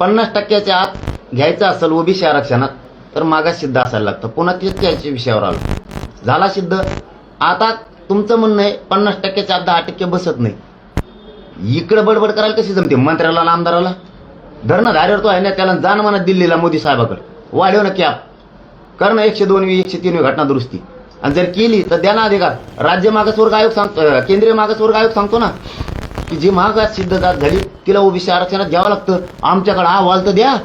पन्नास टक्क्याच्या आत घ्यायचं असेल ओबीसी आरक्षणात तर मागास सिद्ध असायला लागतं. पुन्हा तेच त्याच्या विषयावर आलो. झाला सिद्ध. आता तुमचं म्हणणं आहे पन्नास टक्क्याच्या आत दहा टक्के बसत नाही. इकडे बडबड करायला कशी जमते? मंत्र्याला आमदाराला? धरणं धारेवर तो आहे ना त्याला जाण दिलेला दिल्लीला मोदी साहेबाकडे. वाढव ना कॅप कर ना एकशे दोनवी एकशे तीनवी घटना दुरुस्ती. आणि जर केली तर द्या ना अधिकार. राज्य मागासवर्ग आयोग सांगतो केंद्रीय मागासवर्ग आयोग सांगतो ना की जी मागास सिद्ध जात झाली तिला ओबीसी आरक्षणात घ्यावं लागतं. आमच्याकडे अहवाल तर द्या.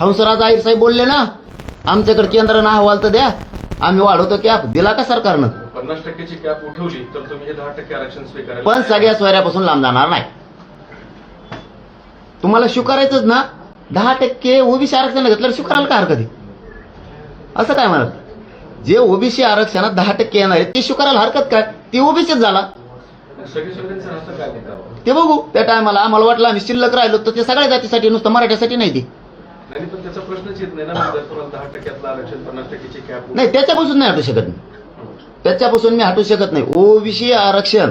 हंसराज आईर साहेब बोलले ना आमच्याकडे केंद्रानं अहवाल तर द्या. आम्ही वाढवतो कॅप दिला का सरकारनं? पन्नास टक्क्याची कॅप उठवली तर तुम्ही दहा टक्के आरक्षण स्वीकारायला पण सगळ्या सोयऱ्यापासून लांब जाणार नाही. तुम्हाला स्वीकारायचंच ना? दहा टक्के ओबीसी आरक्षण घेतलं स्वीकारायला काय हरकत असं काय म्हणत? जे ओबीसी आरक्षणात दहा टक्के येणार आहे ते स्वीकारायला हरकत काय? ते ओबीसीच झाला. ते बघू त्या टायमाला आम्हाला वाटलं आम्ही शिल्लक राहिलो तर ते सगळ्या जातीसाठी नुसतं मराठ्यासाठी नाही ते. नाही त्याच्यापासून नाही हटू शकत मी. त्याच्यापासून मी हटू शकत नाही. ओबीसी आरक्षण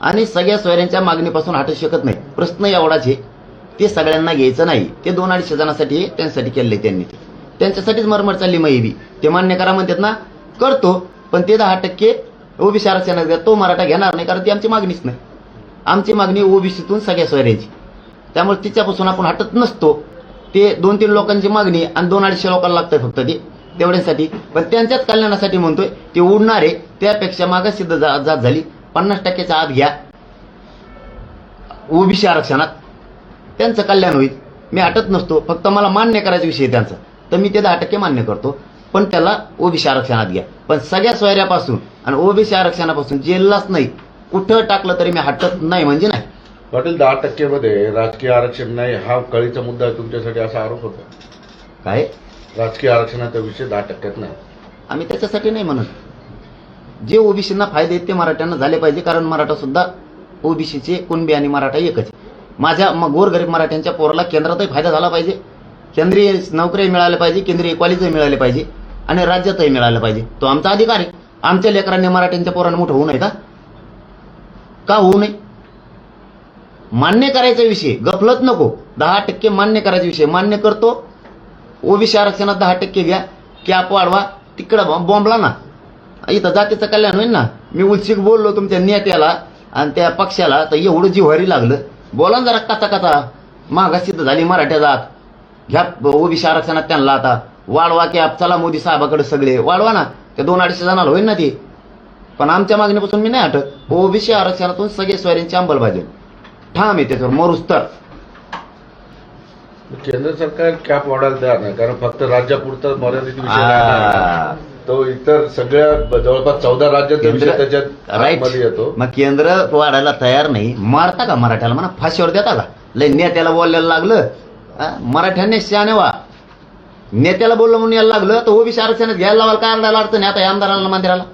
आणि सगळ्या सोयऱ्यांच्या मागणीपासून हटू शकत नाही. प्रश्न एवढाच आहे. ते सगळ्यांना घ्यायचं नाही. ते दोन अडीचशे जणांसाठी त्यांच्यासाठी केलंय त्यांनी. त्यांच्यासाठीच मरमर चालली मग ते मान्य करा म्हणतात ना करतो पण ते दहा टक्के ओबीसी आरक्षणात घ्या तो मराठा घेणार नाही कारण ती आमची मागणीच नाही. आमची मागणी ओबीसीतून सगळ्या सोयऱ्याची. त्यामुळे तिच्यापासून आपण हटत नसतो. ते दोन तीन लोकांची मागणी आणि दोन अडीचशे लोकांना लागतंय फक्त ते तेवढ्यासाठी. पण त्यांच्याच कल्याणासाठी म्हणतोय ते उडणारे त्यापेक्षा मागास सिद्ध जात झाली. पन्नास टक्क्याच्या आत घ्या. ओबीसी आरक्षणात त्यांचं कल्याण होईल. मी हटत नसतो फक्त मला मान्य करायचा विषय आहे त्यांचा. तर मी ते दहा टक्के मान्य करतो. पण त्याला ओबीसी आरक्षणात घ्या. पण सगळ्या सोयऱ्यापासून आणि ओबीसी आरक्षणापासून जेललाच नाही. कुठं टाकलं तरी मी हटत नाही म्हणजे नाही. पाटील दहा टक्केमध्ये राजकीय आरक्षण नाही हा कळीचा मुद्दा आहे तुमच्यासाठी असा आरोप होता. काय? राजकीय आरक्षणाचा विषय दहा टक्क्यात नाही. आम्ही त्याच्यासाठी नाही म्हणत. जे ओबीसींना फायदे आहेत ते मराठ्यांना झाले पाहिजे कारण मराठा सुद्धा ओबीसीचे कुणबी आणि मराठा एकच. माझ्या मग गोरगरीब मराठ्यांच्या पोराला केंद्रातही फायदा झाला पाहिजे. केंद्रीय नोकरी मिळाल्या पाहिजे केंद्रीय कॉलेजही मिळाले पाहिजे आणि राज्यातही मिळालं पाहिजे. तो आमचा अधिकार. आहे आमच्या लेकरांनी मराठ्यांच्या पोरांना मोठं होऊ नये का? का होऊ नये? मान्य करायचा विषय गफलत नको. दहा टक्के मान्य करायचा विषय. मान्य करतो. ओबीसी आरक्षणात दहा टक्के घ्या. कॅप वाढवा. तिकडं बॉम्बला ना. इथं जातीचं कल्याण होईल ना. मी उलशिक बोललो तुमच्या नेत्याला आणि त्या पक्षाला तर एवढं जिव्हारी लागलं. बोला ना जरा कथा कथा. मागा सिद्ध झाली मराठ्या जात. घ्या ओबीसी आरक्षणात त्यांना आता. वाढवा कॅप. चला मोदी साहेबाकडे सगळे. वाढवा ना. त्या दोन अडीचशे जणांना होईल ना ते. पण आमच्या मागणीपासून मी नाही हटत. ओबीसी आरक्षणातून सगळे सोयऱ्यांची अंमलबजावणी ठाम आहे त्याच्यावर मरुस तर केंद्र सरकार कॅप वाढायला तयार नाही कारण फक्त राज्यापुरता मर्यादित विषय. तो इतर सगळ्या जवळपास चौदा केंद्र त्याच्यात येतो. मग केंद्र वाढायला तयार नाही. मारता का मराठ्याला? म्हणा फाशीवर देता का? लय नेत्याला बोलायला लागलं? मराठ्यांनी शहाणे व्हा. नेत्याला बोललं म्हणून यायला लागलं तर ओबीसी आरक्षणात घ्यायला लावाल काय अडवायला अडचण आता या आमदाराला